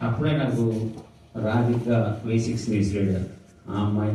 అప్పుడే నాకు Radhika V six news reader ఆ అమ్మాయి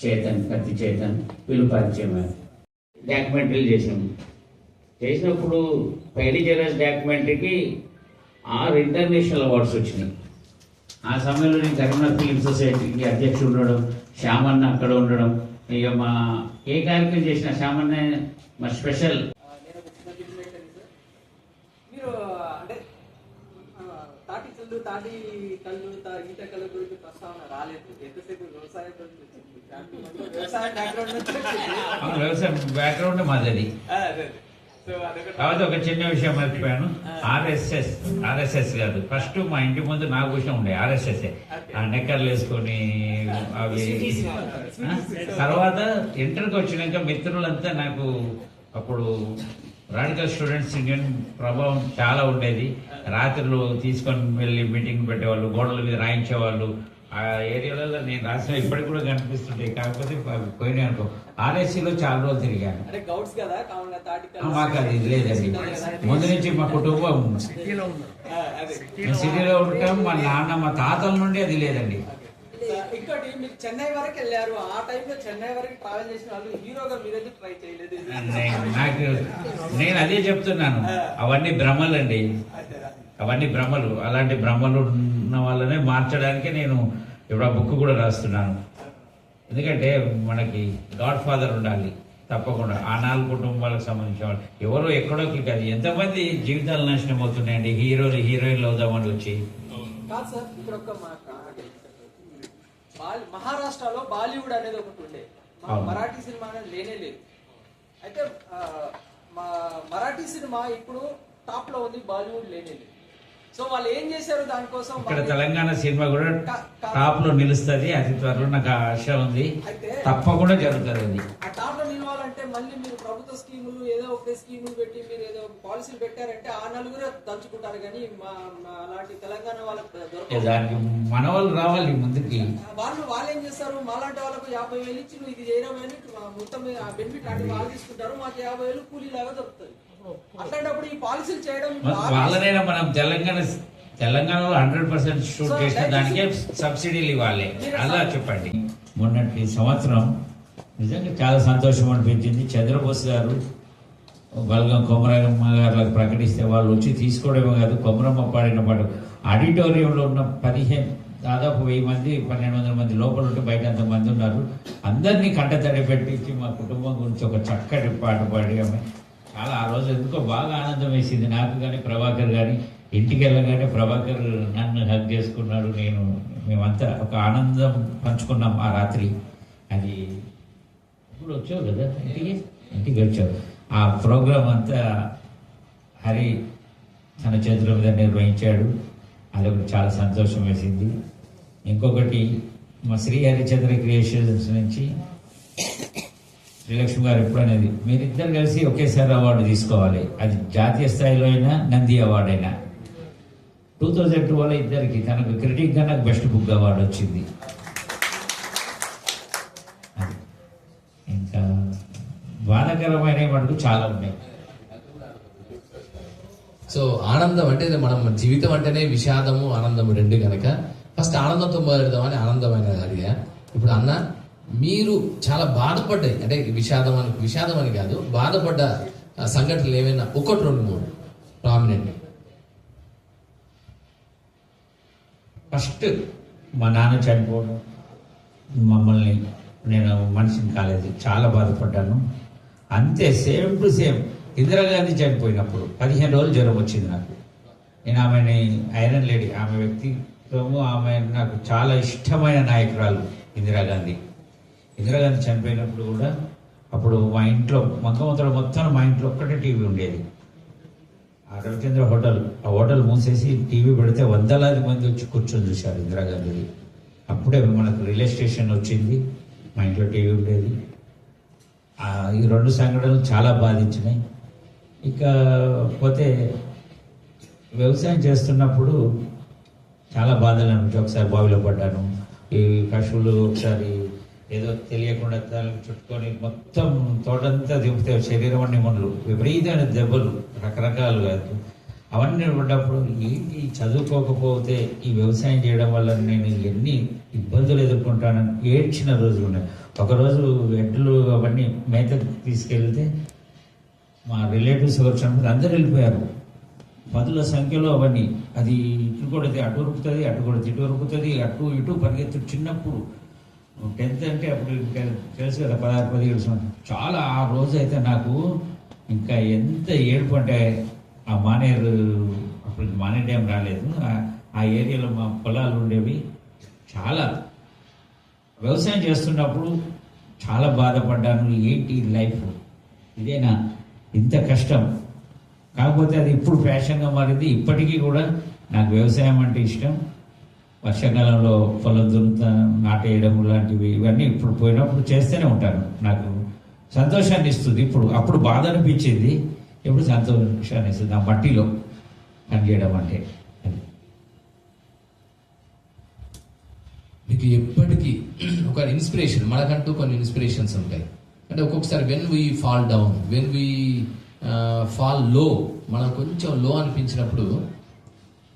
చేతన్ కత్తి చేతన్ వీళ్ళు పరిచయం. డాక్యుమెంటరీలు చేసాము చేసినప్పుడు పైడి జరస్ డాక్యుమెంటరీకి ఆరు ఇంటర్నేషనల్ అవార్డ్స్ వచ్చినాయి. ఆ సమయంలో నేను కరీంనగర్ ఫిలిం సొసైటీకి అధ్యక్షుడు ఉండడం శ్యామన్న అక్కడ ఉండడం. ఇక మా ఏ కార్యక్రమం చేసినా శ్యామన్న మా స్పెషల్ ఆ, నేను ఒక చిన్న బిట్ పెట్టాను సార్ మీరు అంటే ఆ, తాటి కళ్ళు ఈత కళ్ళు గురించి ప్రస్తావన రాలేదు. ఎంతసేపు వ్యవసాయం బ్యాక్గ్రౌండ్ బ్యాక్గ్రౌండ్ మాది అది ఆ, అదే అదే. సో అదొకటి. కాకపోతే ఒక చిన్న విషయం మర్చిపోయాను. ఆర్ఎస్ఎస్ ఆర్ఎస్ఎస్ కాదు. ఫస్ట్ మా ఇంటి ముందు నాగభూషణం ఉండే ఆర్ఎస్ఎస్ ఆ నెక్కర్లు వేసుకొని అవి? తర్వాత ఇంటర్కి వచ్చినాక మిత్రులంతా నాకు అప్పుడు రాడికల్ స్టూడెంట్స్ యూనియన్ ప్రభావం చాలా ఉండేది. రాత్రులు తీసుకొని వెళ్ళి మీటింగ్ పెట్టేవాళ్ళు గోడల మీద రాయించేవాళ్ళు. ఆ ఏరియాలలో నేను రాసిన ఇప్పటికి కూడా కనిపిస్తుంటాయి. కాకపోతే పోయినాయి అనుకో. ఆర్ఎస్సీలో చాలా రోజులు తిరిగాను. మాకు అది లేదండి. ముందు నుంచి మా కుటుంబం ఆ, అదే. మేము సిటీలో ఉంటాం మా నాన్న మా తాతల నుండి అది లేదండి. ఇంకోటి మీరు చెన్నై వరకు వెళ్ళారు. ఆ టైంలో చెన్నై వరకు ట్రావెల్ చేసిన వాళ్ళు హీరోగా మీరు ట్రై చేయలేదు? నేను- నాకు నేను అదే చెప్తున్నాను. అవన్నీ భ్రమలండి. అదే. అవన్నీ భ్రమలు. అలాంటి భ్రమలు ఉన్న వాళ్ళనే మార్చడానికి నేను ఇప్పుడు ఆ బుక్ కూడా రాస్తున్నాను. ఎందుకంటే మనకి గాడ్ ఫాదర్ ఉండాలి. తప్పకుండా. ఆ నాలుగు కుటుంబాలకు సంబంధించిన వాళ్ళు. ఎవరో ఎక్కడో కాదు. ఎంతమంది జీవితాలు నాశనం అవుతున్నాయండి? హీరోలు హీరోయిన్లు అవుదామని వచ్చి. కాదు సార్ ఇక్కడ ఒక మాట. మహారాష్ట్రలో బాలీవుడ్ అనేది ఒకటి ఉండే. మరాఠీ సినిమా అనేది లేనే లేదు. అయితే మరాఠీ సినిమా ఇప్పుడు టాప్లో ఉంది బాలీవుడ్ లేనే లేదు. సో వాళ్ళు ఏం చేశారు దానికోసం ఇక్కడ తెలంగాణ సినిమా కూడా టాప్లో నిలుస్తుంది. అతి త్వరలో నాకు ఆశ ఉంది. అయితే తప్పకుండా జరుగుతుంది అది. ఆ టాప్లో నిలవాలంటే మళ్ళీ మీరు ప్రభుత్వ స్కీములు ఏదో ఒక స్కీములు పెట్టి మీరు ఏదో పాలసీలు పెట్టారంటే ఆ నలుగురే దంచుకుంటారు కానీ మా అలాంటి తెలంగాణ వాళ్ళకి దానికి మన వాళ్ళు రావాలి ముందుకి. వాళ్ళు వాళ్ళు ఏం చేస్తారు? మాలాంటి వాళ్ళకు యాభై వేలు ఇచ్చి నువ్వు ఇది చేయడం అని మొత్తం బెనిఫిట్ లాంటి వాళ్ళు తీసుకుంటారు. మాకు యాభై వేలు కూలీ లాగా దొరుకుతుంది. అట్లాంటప్పుడు ఈ పాలసీలు చేయడం మన- వాళ్ళనైనా మనం తెలంగాణ తెలంగాణలో హండ్రెడ్ పర్సెంట్ షూట్ చేసిన దానికే సబ్సిడీలు ఇవ్వాలి. అలా చెప్పండి. మొన్నటి సంవత్సరం నిజంగా చాలా సంతోషం అనిపించింది. చంద్రబోస్ గారు బలగం కొమరమ్మ గారు ప్రకటిస్తే వాళ్ళు వచ్చి తీసుకోవడమే కాదు కొమరమ్మ పాడిన పాట. ఆడిటోరియంలో ఉన్న పదిహేను దాదాపు వెయ్యి మంది పన్నెండు వందల మంది లోపల ఉంటే బయట అంత మంది ఉన్నారు. అందరినీ కంటతడి పెట్టించి మా కుటుంబం గురించి ఒక చక్కటి పాట పాడి ఆమె చాలా ఆ రోజు ఎందుకో బాగా ఆనందం వేసింది. నాకు కానీ ప్రభాకర్ కానీ ఇంటికి వెళ్ళగానే ప్రభాకర్ నన్ను హెల్ప్ చేసుకున్నాడు. నేను మేమంతా ఒక ఆనందం పంచుకున్నాం ఆ రాత్రి. అది ఇప్పుడు వచ్చావు కదా ఇంటికి? ఇంటికి వచ్చావు. ఆ ప్రోగ్రాం అంతా హరి తన చేతుల మీద నిర్వహించాడు. అది ఒకటి చాలా సంతోషం వేసింది. ఇంకొకటి మా శ్రీ హరిచంద్ర క్రియేషన్స్ నుంచి శ్రీలక్ష్మి గారు ఎప్పుడనేది? మీరిద్దరు కలిసి ఒకేసారి అవార్డు తీసుకోవాలి. అది జాతీయ స్థాయిలో అయినా నంది అవార్డు అయినా. టూ థౌజండ్ టూ వల్ల ఇద్దరికి తనకు క్రిటిక్గా నాకు బెస్ట్ బుక్ అవార్డు వచ్చింది. ఇంకా బాధాకరమైన మటుకు చాలా ఉన్నాయి. సో ఆనందం అంటే మనం జీవితం అంటేనే విషాదము ఆనందము రెండు కనుక ఫస్ట్ ఆనందంతో మొదలెడదామని ఆనందమైన అడిగా. ఇప్పుడు అన్న మీరు చాలా బాధపడ్డాయి. అంటే విషాదం అని విషాదం అని కాదు బాధపడ్డ సంఘటనలు ఏమైనా ఒకటి రెండు మూడు ప్రామినెంట్ ఫస్ట్ మా నాన్న చనిపోవడం. మమ్మల్ని నేను మనిషిని కాలేదు చాలా బాధపడ్డాను. అంతే సేమ్ టు సేమ్ ఇందిరాగాంధీ చనిపోయినప్పుడు పదిహేను రోజులు జ్వరం వచ్చింది నాకు. నేను ఆమెని ఐరన్ లేడీ ఆమె వ్యక్తిత్వము ఆమె నాకు చాలా ఇష్టమైన నాయకురాలు ఇందిరాగాంధీ ఇందిరాగాంధీ చనిపోయినప్పుడు కూడా అప్పుడు మా ఇంట్లో మొత్తం మొత్తం మా ఇంట్లో ఒక్కటే టీవీ ఉండేది. ఆ హోటల్ ఆ హోటల్ మూసేసి టీవీ పెడితే వందలాది మంది వచ్చి కూర్చొని చూశారు ఇందిరాగాంధీ. అప్పుడే మనకు రిలే స్టేషన్ వచ్చింది మా ఇంట్లో టీవీ ఉండేది. ఈ రెండు సంఘటనలు చాలా బాధించినాయి. ఇక పోతే వ్యవసాయం చేస్తున్నప్పుడు చాలా బాధలు అనిపించి ఒకసారి బావిలో పడ్డాను. ఈ పశువులు ఒకసారి ఏదో తెలియకుండా దానికి చుట్టుకొని మొత్తం తోటంతా దింపితే శరీరం అన్ని ముళ్ళు విపరీతమైన దెబ్బలు రకరకాలుగా అవన్నీ ఉన్నప్పుడు ఏంటి చదువుకోకపోతే ఈ వ్యవసాయం చేయడం వల్ల నేను ఎన్ని ఇబ్బందులు ఎదుర్కొంటానని ఏడ్చిన రోజులు ఉన్నాయి. ఒకరోజు ఎడ్లు అవన్నీ మేత తీసుకెళ్తే మా రిలేటివ్స్ వచ్చినప్పుడు అందరు వెళ్ళిపోయారు. పదుల సంఖ్యలో అవన్నీ. అది ఇటు కొడితే అటు ఉరుకుతుంది అటు కొడితే ఇటు ఉరుకుతుంది అటు ఇటు పరిగెత్తు చిన్నప్పుడు టెన్త్ అంటే అప్పుడు ఇంకా తెలుసు కదా పదహారు పదిహేడు సంవత్సరం చాలా ఆ రోజు అయితే నాకు ఇంకా ఎంత ఏడుపు అంటే ఆ మానేరు అప్పుడు మానే డ్యామ్ రాలేదు. ఆ- ఆ ఏరియాలో మా పొలాలు ఉండేవి. చాలా వ్యవసాయం చేస్తున్నప్పుడు చాలా బాధపడ్డాను. ఏంటి లైఫ్? ఇదేనా? ఇంత కష్టం. కాకపోతే అది ఇప్పుడు ఫ్యాషన్గా మారింది. ఇప్పటికీ కూడా నాకు వ్యవసాయం అంటే ఇష్టం. వర్షాకాలంలో పొలం దున్నుతా నాటేయడం లాంటివి ఇవన్నీ ఇప్పుడు పోయినప్పుడు చేస్తూనే ఉంటాను. నాకు సంతోషాన్ని ఇస్తుంది. ఇప్పుడు అప్పుడు బాధ అనిపించింది. ఇప్పుడు సంతోషాన్ని ఇస్తుంది. ఆ మట్టిలో పనిచేయడం అంటే. మీకు ఎప్పటికీ ఒక ఇన్స్పిరేషన్ మనకంటూ కొన్ని ఇన్స్పిరేషన్స్ ఉంటాయి. అంటే ఒక్కొక్కసారి when we fall down when we ఫాల్లో మనం కొంచెం లో అనిపించినప్పుడు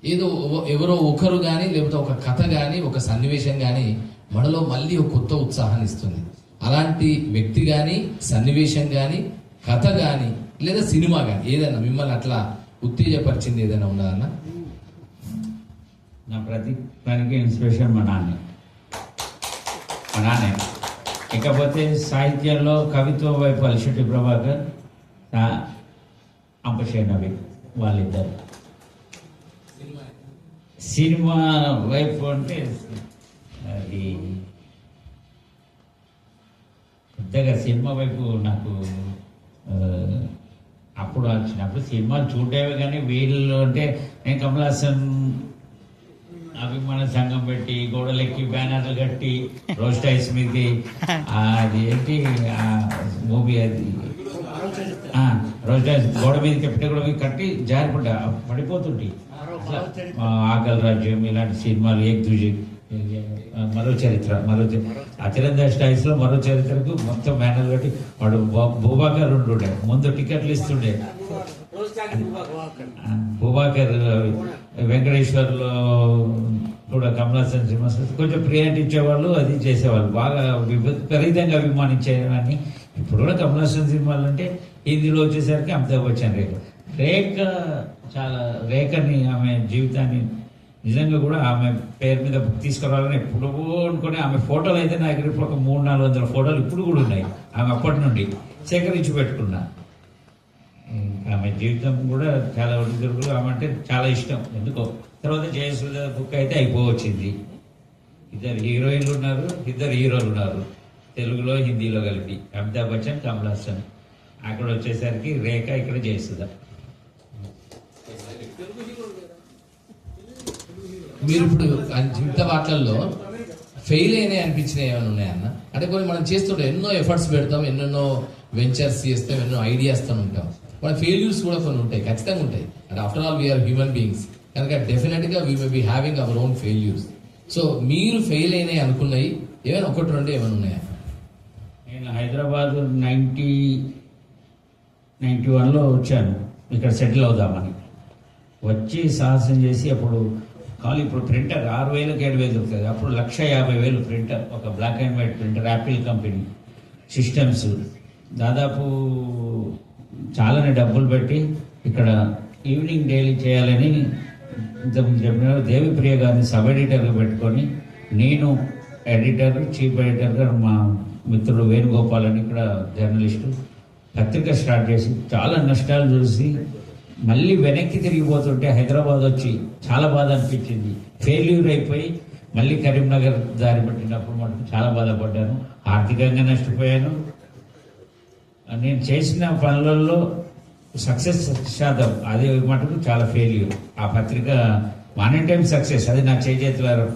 ఏదో ఎవరో ఒకరు కానీ లేకపోతే ఒక కథ కానీ ఒక సన్నివేశం కానీ మనలో మళ్ళీ ఒక కొత్త ఉత్సాహాన్ని ఇస్తుంది. అలాంటి వ్యక్తి కానీ సన్నివేశం కానీ కథ కానీ లేదా సినిమా కానీ ఏదైనా మిమ్మల్ని అట్లా ఉత్తేజపరిచింది ఏదైనా ఉన్నదా నా ప్రతి దానికి ఇన్స్పిరేషన్ మా నాన్నే. మా నాన్నే. ఇకపోతే సాహిత్యంలో కవిత్వం వైపు అలిశెట్టి ప్రభాకర్ నా అంపశేనవి వాళ్ళిద్దరు. సినిమా వైపు అంటే అది పెద్దగా సినిమా వైపు నాకు అప్పుడు వచ్చినప్పుడు సినిమాలు చూడేవి కానీ వీళ్ళు అంటే నేను కమల్ హాసన్ అభిమాన సంఘం పెట్టి గోడలెక్కి బ్యానర్లు కట్టి రోస్ట్ ఐస్ మీది అది ఏంటి మూవీ అది ఆ, రోస్ట్ ఐస్ గోడ మీద పెట్టే కూడా మీద కట్టి జారిపడ్డా పడిపోతుంటే. ఆకలి రాజ్యం ఇలాంటి సినిమాలు ఏక్ దుజి మరో చరిత్ర మరో చరి- అతిరంజ స్టైల్స్లో మరో చరిత్రకు మొత్తం బ్యానర్ కట్టి వాడు భూభాకర్ ఉంటుండే ముందు టికెట్లు ఇస్తుండే. భూభాకర్. వెంకటేశ్వర్లో కూడా కమలాసన్ సినిమా కొంచెం ప్రియారిటీ ఇచ్చేవాళ్ళు అది చేసేవాళ్ళు. బాగా విపరీతంగా అభిమానించేవాడిని. ఇప్పుడు కూడా కమలాసన్ సినిమాలు అంటే హిందీలో వచ్చేసరికి అమితాబ్ బచ్చన్ రేఖ రేఖ చాలా రేఖని ఆమె జీవితాన్ని నిజంగా కూడా ఆమె పేరు మీద బుక్ తీసుకురావాలని ఎప్పుడో అనుకుని ఆమె ఫోటోలు అయితే నా దగ్గర ఇప్పుడు ఒక మూడు నాలుగు వందల ఫోటోలు ఇప్పుడు కూడా ఉన్నాయి ఆమె అప్పటి నుండి సేకరించి పెట్టుకున్నా. ఆమె జీవితం కూడా చాలా ఒడిదుడుకులు ఆమె అంటే చాలా ఇష్టం. ఎందుకో? తర్వాత జయసుధ బుక్ అయితే అయిపోవచ్చింది. ఇద్దరు హీరోయిన్లు ఉన్నారు ఇద్దరు హీరోలు ఉన్నారు తెలుగులో హిందీలో కలిపి. అమితాబ్ బచ్చన్ కమల్ హాసన్. అక్కడ వచ్చేసరికి రేఖ ఇక్కడ జయసుధ మీరు ఇప్పుడు ఇంత జీవిత ఫెయిల్ అయినాయి అనిపించినవి ఏమైనా ఉన్నాయన్న అంటే కొన్ని మనం చేస్తుంటాం ఎన్నో ఎఫర్ట్స్ పెడతాం ఎన్నెన్నో వెంచర్స్ చేస్తాం ఎన్నో ఐడియాస్తో ఉంటాం. మన ఫెయిల్యూర్స్ కూడా కొన్ని ఉంటాయి ఖచ్చితంగా ఉంటాయి. అంటే after all we are human beings కనుక డెఫినెట్గా we may be having our own failures so మీరు ఫెయిల్ అయినాయి అనుకున్నాయి ఏమైనా ఒకటి రెండు ఏమైనా ఉన్నాయా? నేను హైదరాబాద్ నైంటీ నైంటీ వన్లో వచ్చాను. ఇక్కడ సెటిల్ అవుదామని. వచ్చి సాహసం చేసి అప్పుడు కానీ ఇప్పుడు ప్రింటర్ ఆరు వేలకు ఏడు వేలు దొరుకుతుంది అప్పుడు లక్ష యాభై వేలు ప్రింటర్ ఒక black and white printer Apple company systems దాదాపు చాలానే డబ్బులు పెట్టి ఇక్కడ ఈవినింగ్ డైలీ చేయాలని ఇంతకుముందు చెప్పిన దేవిప్రియ గారిని సబ్ ఎడిటర్గా పెట్టుకొని నేను ఎడిటర్ చీఫ్ ఎడిటర్ గారు మా మిత్రుడు వేణుగోపాల్ అని ఇక్కడ జర్నలిస్టు పత్రిక స్టార్ట్ చేసి చాలా నష్టాలు చూసి మళ్ళీ వెనక్కి తిరిగిపోతుంటే హైదరాబాద్ వచ్చి చాలా బాధ అనిపించింది. ఫెయిల్యూర్ అయిపోయి మళ్ళీ కరీంనగర్ దారి పట్టినప్పుడు మటుకు చాలా బాధపడ్డాను. ఆర్థికంగా నష్టపోయాను. నేను చేసిన పనులలో సక్సెస్ శాతం అది మటుకు చాలా ఫెయిల్యూర్. ఆ పత్రిక వన్ అండ్ టైం సక్సెస్ అది నా చేజేతుల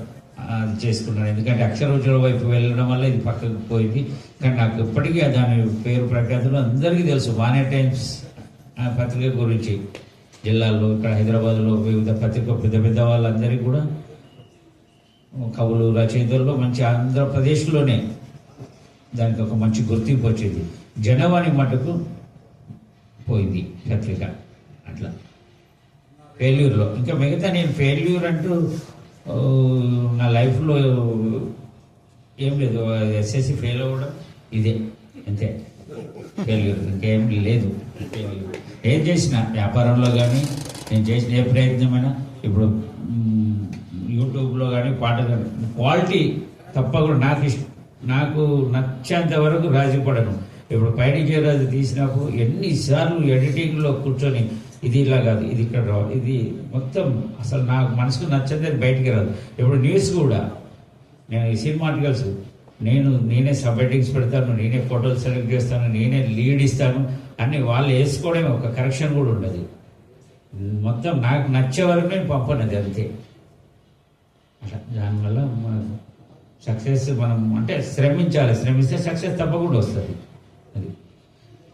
అది చేసుకున్నాను. ఎందుకంటే అక్షరోజుల వైపు వెళ్ళడం వల్ల ఇది పక్కకు పోయింది. కానీ నాకు ఇప్పటికీ దాని పేరు ప్రఖ్యాతులు అందరికీ తెలుసు. వానే టైమ్స్ ఆ పత్రిక గురించి జిల్లాల్లో ఇక్కడ హైదరాబాద్లో వివిధ పత్రిక పెద్ద పెద్ద వాళ్ళందరికీ కూడా కవులు రచయితల్లో మంచి ఆంధ్రప్రదేశ్లోనే దానికి ఒక మంచి గుర్తింపు వచ్చేది. జనవాణి మటుకు పోయింది పత్రిక అట్లా. ఫెయిల్యూర్లో ఇంకా మిగతా నేను ఫెయిల్యూర్ అంటూ నా లైఫ్లో ఏం లేదు. ఎస్ఎస్సి ఫెయిల్ అవ్వడం ఇదే అంతే. ఫెయిల్యూర్ ఇంకేం లేదు. ఏం చేసిన వ్యాపారంలో కానీ నేను చేసిన ఏ ప్రయత్నమైనా ఇప్పుడు యూట్యూబ్లో కానీ పాట కానీ క్వాలిటీ తప్పకుండా నాకు ఇష్టం నాకు నచ్చేంత వరకు రాజీ పడను. ఇప్పుడు పైడికే రాజు తీసినప్పుడు ఎన్నిసార్లు ఎడిటింగ్లో కూర్చొని ఇది ఇలా కాదు ఇది ఇక్కడ రావాలి ఇది మొత్తం అసలు నాకు మనసుకు నచ్చదే బయటికి రాదు. ఇప్పుడు న్యూస్ కూడా నేను ఈ సినిమా ఆర్టికల్స్ నేను నేనే సబ్మిటింగ్స్ పెడతాను నేనే ఫోటోలు సెలెక్ట్ చేస్తాను నేనే లీడ్ ఇస్తాను అన్ని వాళ్ళు వేసుకోవడమే ఒక కరెక్షన్ కూడా ఉండదు. మొత్తం నాకు నచ్చే వరకు నేను పంపనది అంతే. అట్లా దానివల్ల మనం సక్సెస్ మనం అంటే శ్రమించాలి. శ్రమిస్తే సక్సెస్ తప్పకుండా వస్తుంది.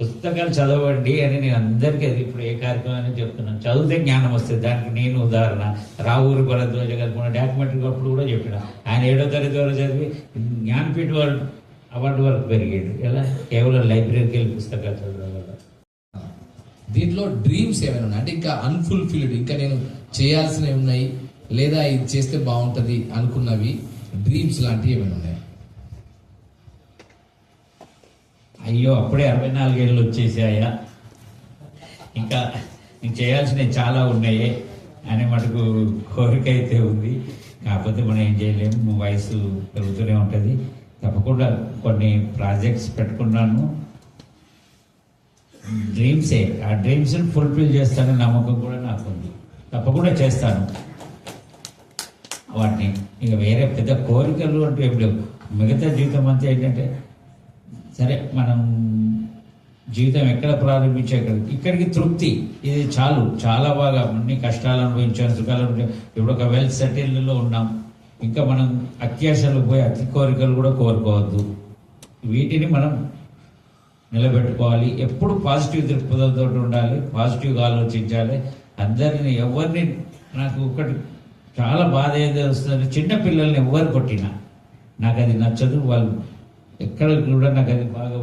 పుస్తకాలు చదవండి అని నేను అందరికీ అది ఇప్పుడు ఏ కార్యక్రమాన్ని చెప్తున్నాను. చదివితే జ్ఞానం వస్తుంది. దానికి నేను ఉదాహరణ. రావూరు భరద్వాజ గారు మన డాక్యుమెంటరీ అప్పుడు కూడా చెప్పిన ఆయన ఏడో తరగతి వరకు చదివి జ్ఞానపీఠ అవార్డు అవార్డు వరకు పెరిగాడు. ఎలా? కేవలం లైబ్రరీకి వెళ్ళి పుస్తకాలు చదవడం వల్ల. దీంట్లో డ్రీమ్స్ ఏమైనా ఉన్నాయి? అంటే ఇంకా అన్ఫుల్ఫిల్డ్ ఇంకా నేను చేయాల్సినవి ఉన్నాయి లేదా ఇది చేస్తే బాగుంటుంది అనుకున్నవి డ్రీమ్స్ లాంటివి ఏమైనా ఉన్నాయి? అయ్యో అప్పుడే అరవై నాలుగేళ్ళు వచ్చేసాయా? ఇంకా నేను చేయాల్సినవి చాలా ఉన్నాయి అని మటుకు కోరిక అయితే ఉంది. కాకపోతే మనం ఏం చేయలేము వయసు పెరుగుతూనే ఉంటుంది. తప్పకుండా కొన్ని ప్రాజెక్ట్స్ పెట్టుకున్నాను. డ్రీమ్సే ఆ డ్రీమ్స్ని ఫుల్ఫిల్ చేస్తానని నమ్మకం కూడా నాకు ఉంది తప్పకుండా చేస్తాను. వాటిని. ఇక వేరే పెద్ద కోరికలు అంటూ ఏం లేవు. మిగతా జీవితం అంతా ఏంటంటే సరే మనం జీవితం ఎక్కడ ప్రారంభించే ఇక్కడికి తృప్తి. ఇది చాలు. చాలా బాగా అన్ని కష్టాలు అనుభవించాను సుఖాలు అనుభవించాం ఇప్పుడు ఒక వెల్ సెటిల్డ్లో ఉన్నాం. ఇంకా మనం అత్యాశలు పోయి అతి కోరికలు కూడా కోరుకోవద్దు. వీటిని మనం నిలబెట్టుకోవాలి. ఎప్పుడు పాజిటివ్ దృక్పథంతో ఉండాలి పాజిటివ్గా ఆలోచించాలి. అందరిని ఎవరిని నాకు ఒకటి చాలా బాధ ఏదో వస్తుంది చిన్న పిల్లల్ని ఎవరు కొట్టినా? నాకు అది నచ్చదు. వాళ్ళు ఎక్కడ కూడా నాకు అది బాగా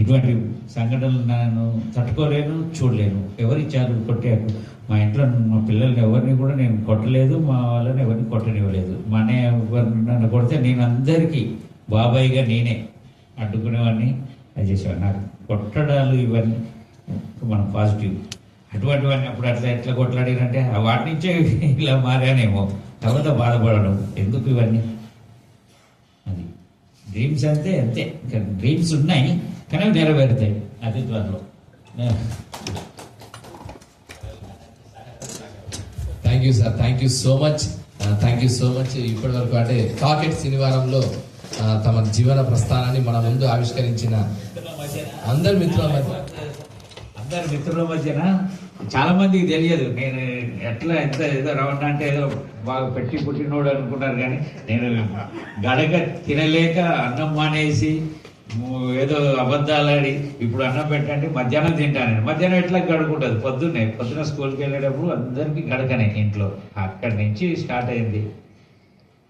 ఇటువంటి సంఘటనలు నేను తట్టుకోలేను చూడలేను. ఎవరిచ్చారు కొట్టారు మా ఇంట్లో మా పిల్లల్ని ఎవరిని కూడా నేను కొట్టలేదు మా వాళ్ళని ఎవరిని కొట్టనివ్వలేదు. మా అన్నయ్య ఎవరిని నన్ను కొడితే నేను అందరికీ బాబాయిగా నేనే అడ్డుకునేవాడిని అది చేసేవాడిని. నాకు కొట్టడాలు ఇవన్నీ మనం పాజిటివ్. అటువంటివన్నీ అప్పుడు అట్లా ఎట్లా కొట్లాడారంటే వాటి నుంచే ఇలా మారానేమో. తర్వాత బాధపడడం. ఎందుకు ఇవన్నీ? డ్రీమ్స్ అంతే అంతే. ఇంకా డ్రీమ్స్ ఉన్నాయి కానీ నెరవేరుతాయి. అతి త్వరలో thank you sir thank you so much thank you so much ఇప్పటి వరకు అంటే కాకెట్ శనివారంలో తమ జీవన ప్రస్థానాన్ని మన ముందు ఆవిష్కరించిన అందరి మిత్రుల మధ్య. అందరి మిత్రుల మధ్యన చాలా మందికి తెలియదు. నేను ఎట్లా ఎంత ఏదో రవణ అంటే ఏదో బాగా పెట్టి పుట్టినోడు అనుకున్నారు కానీ నేను గడక తినలేక అన్నం మానేసి ఏదో అబద్ధాలాడి ఇప్పుడు అన్నం పెట్టండి మధ్యాహ్నం తింటాను మధ్యాహ్నం ఎట్లా గడుకుంటుంది? పొద్దున్నే పొద్దున స్కూల్కి వెళ్ళేటప్పుడు అందరికీ గడకనే ఇంట్లో. అక్కడి నుంచి స్టార్ట్ అయింది.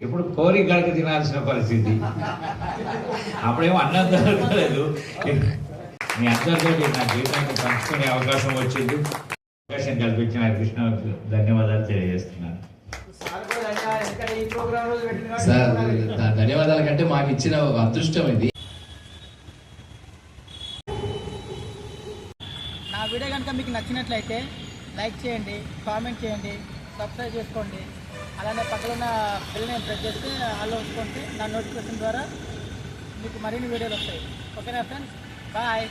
ఇప్పుడు కోరి గడక తినాల్సిన పరిస్థితి. అప్పుడేమో అన్నం దొరకలేదు. మీ అందరితో నా జీవితాన్ని పంచుకునే అవకాశం వచ్చింది. అవకాశం కల్పించిన కృష్ణ ధన్యవాదాలు తెలియజేస్తున్నాను. సార్ కూడా ధన్యవాదాలు. కంటే మాకు ఇచ్చిన ఒక అదృష్టం ఇది. నా వీడియో కనుక మీకు నచ్చినట్లయితే లైక్ చేయండి కామెంట్ చేయండి సబ్స్క్రైబ్ చేసుకోండి. అలానే పక్కన ఉన్న బెల్ని ప్రెస్ చేస్తే ఆల్లో ఉంచుకుంటే నా నోటిఫికేషన్ ద్వారా మీకు మరిన్ని వీడియోలు వస్తాయి. ఓకేనా ఫ్రెండ్స్ బాయ్